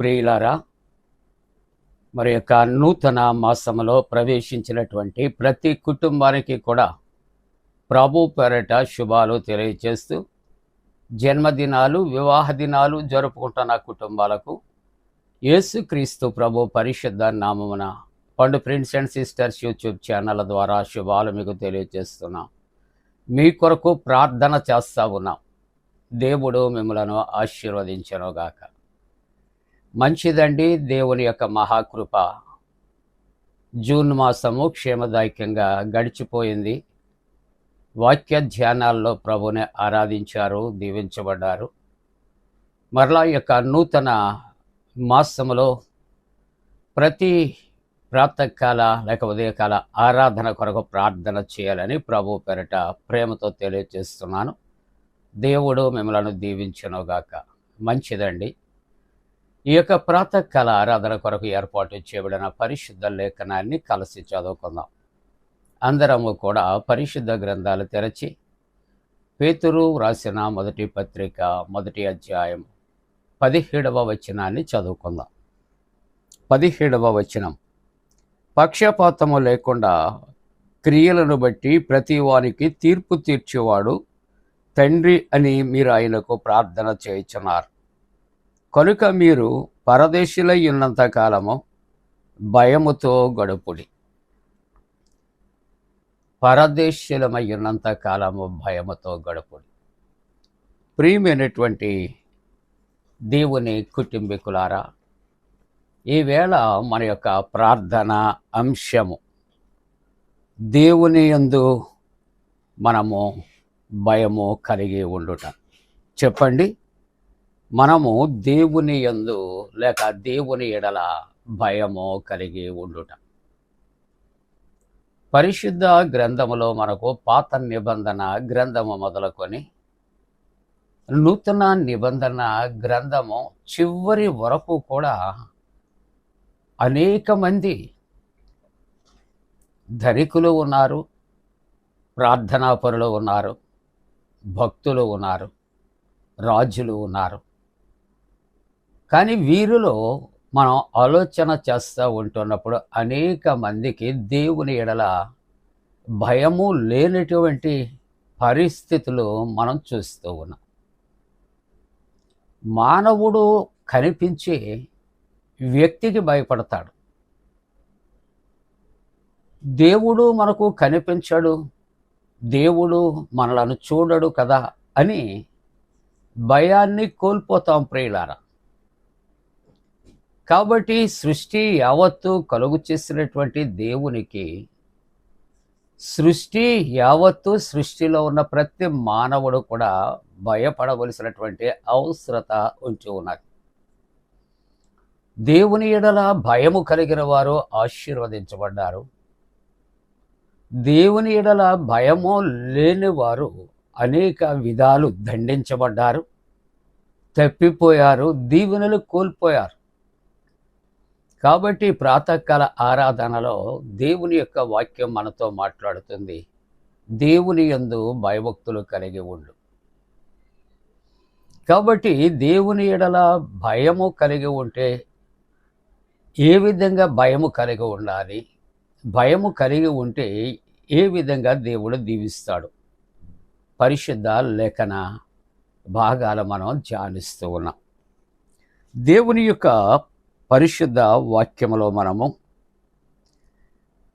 ప్రియులారా మరి యొక్క నూతన మాసములో ప్రవేశించినటువంటి ప్రతి కుటుంబానికి కూడా ప్రభు పేరట శుభాలు తెలియజేస్తూ జన్మదినాలు వివాహ దినాలు జరుపుకుంటున్న కుటుంబాలకు యేసుక్రీస్తు ప్రభు పరిశుద్ధ నామమున పండు friends and sisters YouTube channel ద్వారా శుభాలు మీకు తెలియజేస్తున్నాం. మీ కొరకు ప్రార్థన చేస్తా ఉన్నాం. దేవుడు మిమ్మలను ఆశీర్వదించనుగాక. మంచిదండి దేవుని యొక్క మహాకృప. జూన్ మాసము క్షేమదాయకంగా గడిచిపోయింది. వాక్య ధ్యానాల్లో ప్రభుని ఆరాధించారు దీవించబడ్డారు. మరలా యొక్క నూతన మాసములో ప్రతి ప్రాతకాల లేక ఉదయకాల ఆరాధన కొరకు ప్రార్థన చేయాలని ప్రభు పేరట ప్రేమతో తెలియజేస్తున్నాను. దేవుడు మిమ్మలను దీవించనుగాక. మంచిదండి. ఈ యొక్క ప్రాతకాల ఆరాధన కొరకు ఏర్పాటు చేయబడిన పరిశుద్ధ లేఖనాన్ని కలిసి చదువుకుందాం. అందరము కూడా పరిశుద్ధ గ్రంథాలు తెరచి పేతురు వ్రాసిన మొదటి పత్రిక మొదటి అధ్యాయం పదిహేడవ వచనాన్ని చదువుకుందాం. పదిహేడవ వచనం. పక్షపాతము లేకుండా క్రియలను బట్టి ప్రతి వానికి తీర్పు తీర్చేవాడు తండ్రి అని మీరు ఆయనకు ప్రార్థన చేయించున్నారు. కనుక మీరు పరదేశులై ఉన్నంత కాలము భయముతో గడుపుడి. పరదేశులమై ఉన్నంత కాలము భయముతో గడుపుడి. ప్రియమైనటువంటి దేవుని కుటుంబీకులారా ఈవేళ మన యొక్క ప్రార్థన అంశము దేవుని యందు మనము భయము కలిగి ఉండుట. చెప్పండి. మనము దేవుని యందు లేక దేవుని ఎడల భయము కలిగి ఉండుట. పరిశుద్ధ గ్రంథములో మనకు పాత నిబంధన గ్రంథము మొదలుకొని నూతన నిబంధన గ్రంథము చివరి వరకు కూడా అనేక మంది ధనికులు ఉన్నారు ప్రార్థనాపరులు ఉన్నారు భక్తులు ఉన్నారు రాజులు ఉన్నారు. కానీ వీరిలో మనం ఆలోచన చేస్తూ ఉంటున్నప్పుడు అనేక మందికి దేవుని ఎడల భయము లేనటువంటి పరిస్థితులు మనం చూస్తూ ఉన్నాం. మానవుడు కనిపించే వ్యక్తికి భయపడతాడు. దేవుడు మనకు కనిపించడు దేవుడు మనలను చూడడు కదా అని భయాన్ని కోల్పోతాం ప్రియులారా. కాబట్టి సృష్టి యావత్తు కలుగు చేసినటువంటి దేవునికి సృష్టి యావత్తు సృష్టిలో ఉన్న ప్రతి మానవుడు కూడా భయపడవలసినటువంటి అవసరత ఉంచి ఉన్నది. దేవుని ఎడల భయము కలిగిన వారు ఆశీర్వదించబడ్డారు. దేవుని ఎడల భయము లేని వారు అనేక విధాలు దండించబడ్డారు. తప్పిపోయారు దీవెనలు కోల్పోయారు. కాబట్టి ప్రాతకాల ఆరాధనలో దేవుని యొక్క వాక్యం మనతో మాట్లాడుతుంది. దేవుని యందు భయభక్తులు కలిగి ఉండు. కాబట్టి దేవుని ఎడల భయము కలిగి ఉంటే ఏ విధంగా భయము కలిగి ఉండాలి? భయము కలిగి ఉంటే ఏ విధంగా దేవుడు దీవిస్తాడు? పరిశుద్ధ లేఖన భాగాలు మనం ధ్యానిస్తూ ఉన్నాం. దేవుని యొక్క పరిశుద్ధ వాక్యములో మనము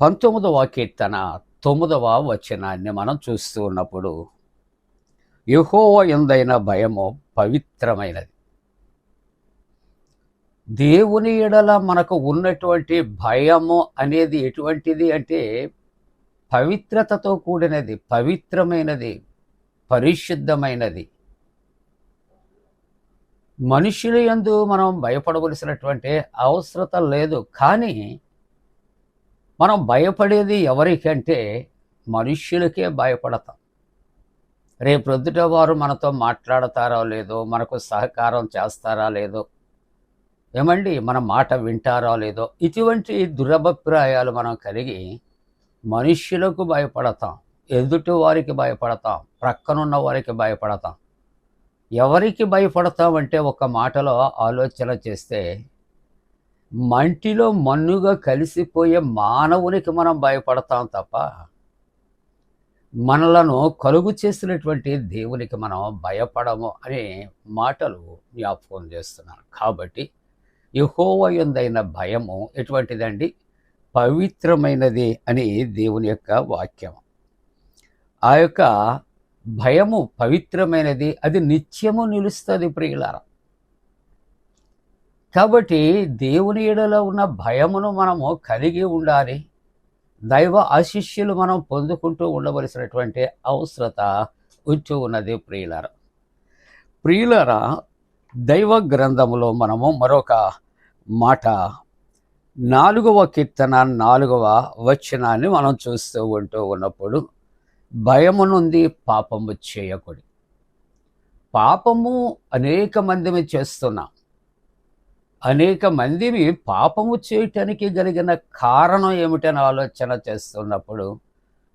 పంతొమ్మిదవ కీర్తన తొమ్మిదవ వచనాన్ని మనం చూస్తూ ఉన్నప్పుడు యహోవ ఎందైన భయము పవిత్రమైనది. దేవుని ఎడల మనకు ఉన్నటువంటి భయము అనేది ఎటువంటిది అంటే పవిత్రతతో కూడినది పవిత్రమైనది పరిశుద్ధమైనది. మనుషుల ఎందు మనం భయపడవలసినటువంటి అవసరత లేదు. కానీ మనం భయపడేది ఎవరికంటే మనుష్యులకే భయపడతాం. రేపొద్దుట వారు మనతో మాట్లాడతారో లేదో మనకు సహకారం చేస్తారా లేదో ఏమండి మన మాట వింటారో లేదో ఇటువంటి దురభిప్రాయాలు మనం కలిగి మనుష్యులకు భయపడతాం. ఎదుటి వారికి భయపడతాం. ప్రక్కనున్న వారికి భయపడతాం. ఎవరికి భయపడతామంటే ఒక మాటలో ఆలోచన చేస్తే మంటిలో మన్నుగా కలిసిపోయే మానవునికి మనం భయపడతాం తప్ప మనలను కలుగు చేసినటువంటి దేవునికి మనం భయపడము అనే మాటలు జ్ఞాపకం చేస్తున్నాను కాబట్టి యహోవయందైన భయము ఎటువంటిదండి? పవిత్రమైనది అని దేవుని యొక్క వాక్యం ఆ యొక్క భయము పవిత్రమైనది అది నిత్యము నిలుస్తుంది ప్రియులారా. కాబట్టి దేవుని ఏడలో ఉన్న భయమును మనము కలిగి ఉండాలి. దైవ ఆశిష్యులు మనం పొందుకుంటూ ఉండవలసినటువంటి అవసరత ఉంటూ ఉన్నది ప్రియులార. ప్రియులార దైవ గ్రంథములో మనము మరొక మాట నాలుగవ కీర్తన నాలుగవ వచనాన్ని మనం చూస్తూ ఉంటూ ఉన్నప్పుడు భయము నుండి పాపము చేయకూడదు పాపము అనేక మందిమి చేస్తున్నాం. అనేక మందిని పాపము చేయటానికి కలిగిన కారణం ఏమిటని ఆలోచన చేస్తున్నప్పుడు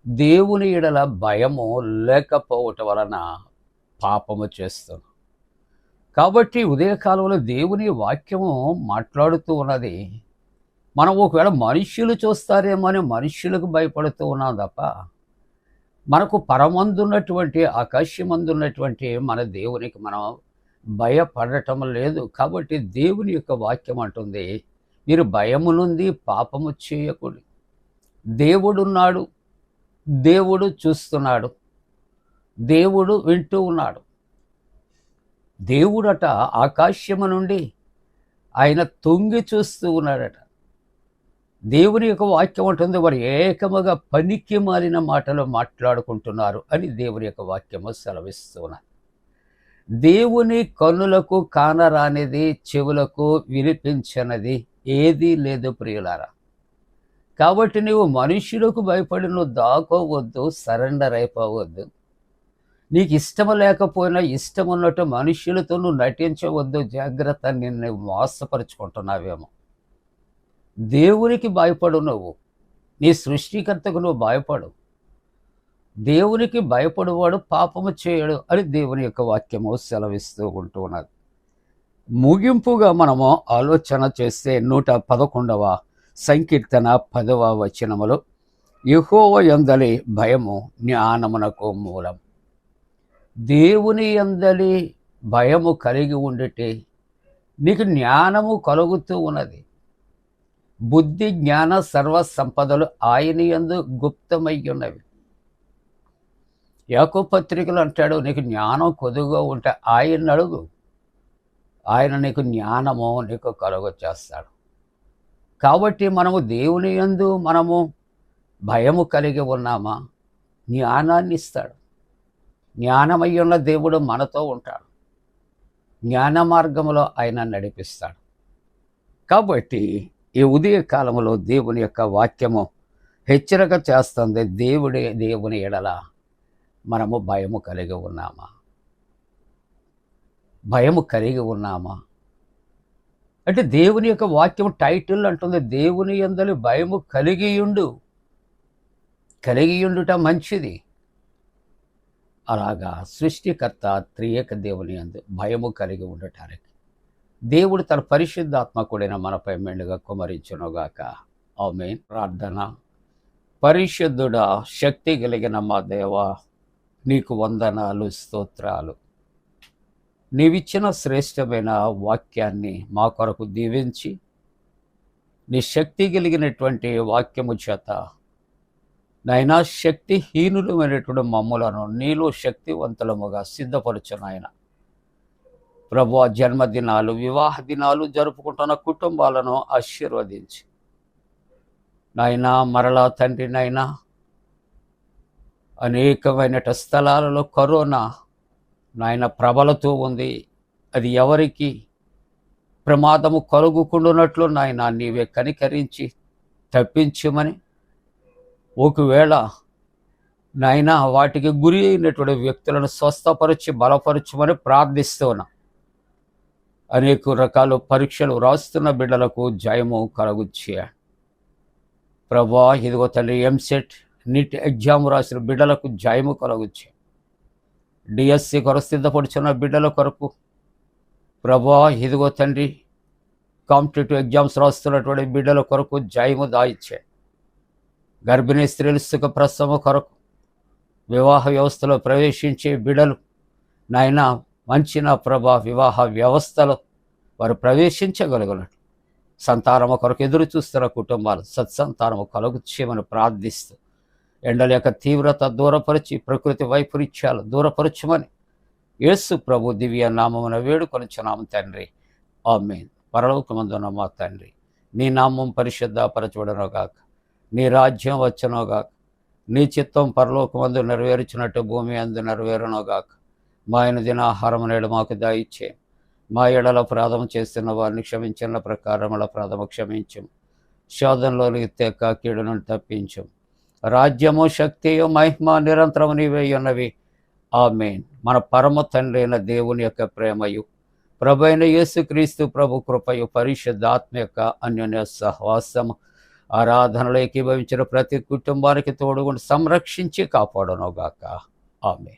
దేవుని ఎడల భయము లేకపోవటం వలన పాపము చేస్తున్నాం. కాబట్టి ఉదయకాలంలో దేవుని వాక్యము మాట్లాడుతూ ఉన్నది మనం ఒకవేళ మనుష్యులు చూస్తారేమో అని మనుష్యులకు భయపడుతూ ఉన్నాం తప్ప మనకు పరమందున్నటువంటి ఆకాశమందున్నటువంటి మన దేవునికి మనం భయపడటం లేదు. కాబట్టి దేవుని యొక్క వాక్యం అంటుంది మీరు భయము నుండి పాపము చేయకూడదు. దేవుడున్నాడు దేవుడు చూస్తున్నాడు దేవుడు వింటూ ఉన్నాడు. దేవుడట ఆకాశము నుండి ఆయన తొంగి చూస్తూ ఉన్నాడట. దేవుని యొక్క వాక్యం ఉంటుంది వారు ఏకముగా పనికి మారిన మాటలు మాట్లాడుకుంటున్నారు అని దేవుని యొక్క వాక్యము సెలవిస్తున్నారు దేవుని కన్నులకు కానరానిది చెవులకు వినిపించనిది ఏదీ లేదు ప్రియులారా. కాబట్టి నువ్వు మనుషులకు భయపడి నువ్వు దాకోవద్దు సరెండర్ అయిపోవద్దు. నీకు ఇష్టం లేకపోయినా ఇష్టం ఉన్నట్టు మనుష్యులతో నువ్వు నటించవద్దు జాగ్రత్త నిన్ను మోసపరుచుకుంటున్నావేమో. దేవునికి భయపడు నువ్వు నీ సృష్టికర్తకు నువ్వు భయపడు దేవునికి భయపడువాడు పాపము చేయడు అని దేవుని యొక్క వాక్యము సెలవిస్తూ ఉంటూ ఉన్నది ముగింపుగా మనము ఆలోచన చేస్తే నూట పదకొండవ సంకీర్తన పదవ వచనములు యహోవ ఎందలి భయము జ్ఞానమునకు మూలం. దేవుని ఎందలి భయము కలిగి ఉండితే నీకు జ్ఞానము కలుగుతూ ఉన్నది. బుద్ధి జ్ఞాన సర్వ సంపదలు ఆయన యందు గుప్తమై ఉన్నవి యాకో పత్రికలు అంటాడు నీకు జ్ఞానం కొద్దుగా ఉంటే ఆయన అడుగు. ఆయన నీకు జ్ఞానము నీకు కలుగ చేస్తాడు. కాబట్టి మనము దేవుని యందు మనము భయము కలిగి ఉన్నామా? జ్ఞానాన్ని ఇస్తాడు. జ్ఞానమై ఉన్న దేవుడు మనతో ఉంటాడు. జ్ఞాన మార్గంలో ఆయన నడిపిస్తాడు. కాబట్టి ఈ ఉదయ కాలంలో దేవుని యొక్క వాక్యము హెచ్చరిక చేస్తుంది. దేవుడే దేవుని ఎడల మనము భయము కలిగి ఉన్నామా? భయము కలిగి ఉన్నామా? అంటే దేవుని యొక్క వాక్యం టైటిల్ అంటుంది దేవుని ఎందలి భయము కలిగియుండు. కలిగియుండుట మంచిది. అలాగా సృష్టికర్త త్రియక దేవుని అందు భయము కలిగి ఉండటానికి దేవుడు తన పరిశుద్ధాత్మ కూడిన మనపై మెండుగా కుమరించునుగాక. ఆమె ప్రార్థన. పరిశుద్ధుడా శక్తి కలిగిన మా దేవ నీకు వందనాలు స్తోత్రాలు. నీవిచ్చిన శ్రేష్టమైన వాక్యాన్ని మా కొరకు దీవించి నీ శక్తి కలిగినటువంటి వాక్యము చేత నైనా శక్తిహీనులమైనటువంటి మమ్ములను నీలో శక్తివంతులముగా సిద్ధపరచు నాయన. ప్రభు జన్మదినాలు వివాహ దినాలు జరుపుకుంటున్న కుటుంబాలను ఆశీర్వదించి. నాయనా మరలా తండ్రి నాయనా అనేకమైన స్థలాలలో కరోనా నాయన ప్రబలతో ఉంది. అది ఎవరికి ప్రమాదము కలుగుకుండునట్లు నాయన నీవే కనికరించి తప్పించమని ఒకవేళ నాయన వాటికి గురి అయినటువంటి వ్యక్తులను స్వస్థపరిచి బలపరచమని ప్రార్థిస్తున్నా అనేక రకాల పరీక్షలు రాస్తున్న బిడ్డలకు జయము కలగుచ్చే ప్రభా ఇదిగో తండ్రి ఎంసెట్ నీట్ ఎగ్జామ్ రాసిన బిడ్డలకు జయము కలగుచ్చే డిఎస్సి కొరకు సిద్ధపడుచున్న బిడ్డల కొరకు ప్రభా ఇదిగో తండ్రి కాంపిటేటివ్ ఎగ్జామ్స్ రాస్తున్నటువంటి బిడ్డల కొరకు జయము దాయిచ్చే గర్భిణీ స్త్రీలు సుఖ ప్రసవ కొరకు వివాహ వ్యవస్థలో ప్రవేశించే బిడలు నాయన మంచి నా ప్రభా వివాహ వ్యవస్థలో వారు ప్రవేశించగలుగునట్లు సంతానము కొరకు ఎదురు చూస్తున్న కుటుంబాలు సత్సంతానము కలుగు ప్రార్థిస్తూ ఎండల యొక్క తీవ్రత దూరపరిచి ప్రకృతి వైపరీత్యాలు దూరపరచమని యేసు ప్రభు దివ్య నామమున వేడుకొనుచున్నాము తండ్రి. ఆమె పరలోకమందున మా తండ్రి. నీ నామం పరిశుద్ధపరచబడనుగాక నీ రాజ్యం వచ్చునోగాక నీ చిత్తం పరలోకమందు నెరవేర్చినట్టు భూమి అందు నెరవేరునోగాక మా ఆయన దినాహారం నేడు మాకు దాయిచ్చే. మా ఎడల ప్రాధం చేస్తున్న వారిని క్షమించిన ప్రకారముల ప్రాధమ క్షమించం శోధనలోనికి తెక్క కీడును తప్పించం రాజ్యము శక్తియు మహిమ నిరంతరము నీవే ఉన్నవి. ఆమెన్. మన పరమ తండ్రి అయిన దేవుని యొక్క ప్రేమయు ప్రభు అయిన యేసుక్రీస్తు ప్రభు కృపయు పరిశుద్ధాత్మ యొక్క అన్యోన్య సహవాసము. ఆరాధనలో ఏకీభవించిన ప్రతి కుటుంబానికి తోడుగుండి సంరక్షించి కాపాడనుగాక. ఆమె